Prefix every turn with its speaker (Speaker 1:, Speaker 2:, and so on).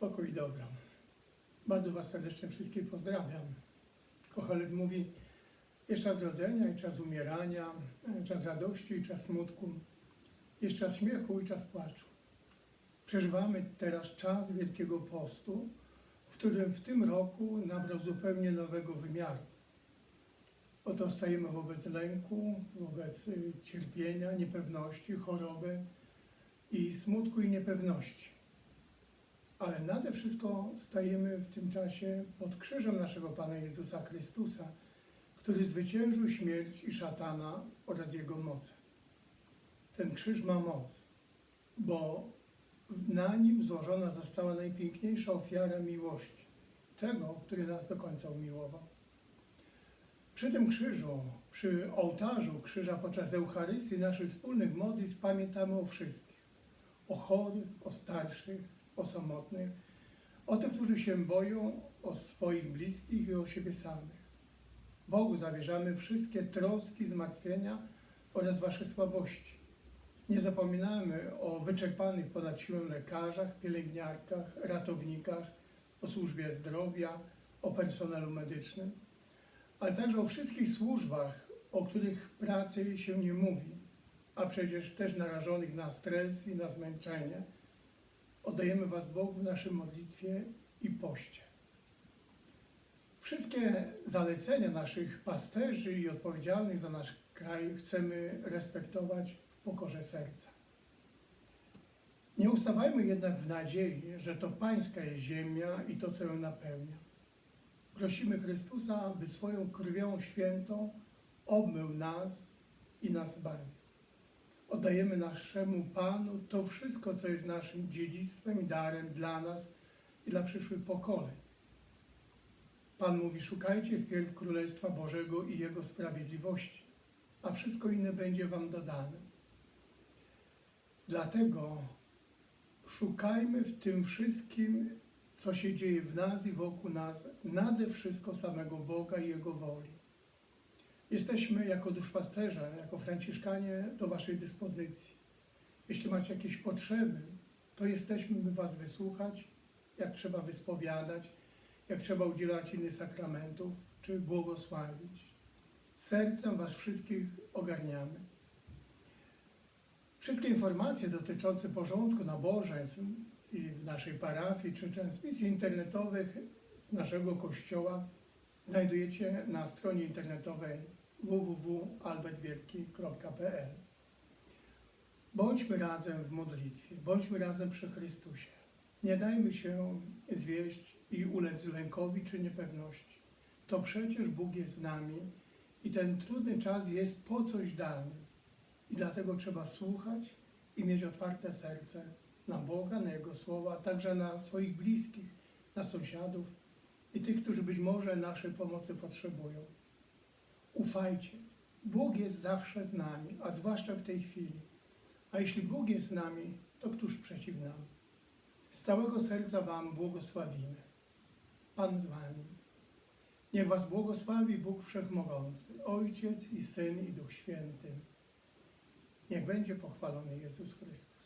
Speaker 1: Pokój i dobra. Bardzo Was serdecznie wszystkich pozdrawiam. Kochelet mówi, jest czas rodzenia i czas umierania, e, czas radości i czas smutku, jest czas śmiechu i czas płaczu. Przeżywamy teraz czas Wielkiego Postu, w którym w tym roku nabrał zupełnie nowego wymiaru. Oto stajemy wobec lęku, wobec y, cierpienia, niepewności, choroby i smutku i niepewności. Ale nade wszystko stajemy w tym czasie pod krzyżem naszego Pana Jezusa Chrystusa, który zwyciężył śmierć i szatana oraz jego moce. Ten krzyż ma moc, bo na nim złożona została najpiękniejsza ofiara miłości, tego, który nas do końca umiłował. Przy tym krzyżu, przy ołtarzu krzyża podczas Eucharystii naszych wspólnych modlitw pamiętamy o wszystkich. O chorych, o starszych, o samotnych, o tych, którzy się boją o swoich bliskich i o siebie samych. Bogu zawierzamy wszystkie troski, zmartwienia oraz Wasze słabości. Nie zapominamy o wyczerpanych ponad siłę lekarzach, pielęgniarkach, ratownikach, o służbie zdrowia, o personelu medycznym, ale także o wszystkich służbach, o których pracy się nie mówi, a przecież też narażonych na stres i na zmęczenie. Oddajemy Was Bogu w naszej modlitwie i poście. Wszystkie zalecenia naszych pasterzy i odpowiedzialnych za nasz kraj chcemy respektować w pokorze serca. Nie ustawajmy jednak w nadziei, że to Pańska jest ziemia i to, co ją napełnia. Prosimy Chrystusa, aby swoją krwią świętą obmył nas i nas zbawił. Oddajemy naszemu Panu to wszystko, co jest naszym dziedzictwem i darem dla nas i dla przyszłych pokoleń. Pan mówi: Szukajcie wpierw Królestwa Bożego i Jego sprawiedliwości, a wszystko inne będzie Wam dodane. Dlatego szukajmy w tym wszystkim, co się dzieje w nas i wokół nas, nade wszystko samego Boga i Jego woli. Jesteśmy jako duszpasterze, jako franciszkanie do Waszej dyspozycji. Jeśli macie jakieś potrzeby, to jesteśmy, by Was wysłuchać, jak trzeba wyspowiadać, jak trzeba udzielać innych sakramentów, czy błogosławić. Sercem Was wszystkich ogarniamy. Wszystkie informacje dotyczące porządku nabożeństw i w naszej parafii, czy transmisji internetowych z naszego kościoła znajdujecie na stronie internetowej www.albertwielki.pl Bądźmy razem w modlitwie, bądźmy razem przy Chrystusie. Nie dajmy się zwieść i ulec lękowi czy niepewności. To przecież Bóg jest z nami i ten trudny czas jest po coś dany. I dlatego trzeba słuchać i mieć otwarte serce na Boga, na Jego słowa, a także na swoich bliskich, na sąsiadów i tych, którzy być może naszej pomocy potrzebują. Ufajcie, Bóg jest zawsze z nami, a zwłaszcza w tej chwili. A jeśli Bóg jest z nami, to któż przeciw nam? Z całego serca Wam błogosławimy. Pan z Wami. Niech Was błogosławi Bóg Wszechmogący, Ojciec i Syn i Duch Święty. Niech będzie pochwalony Jezus Chrystus.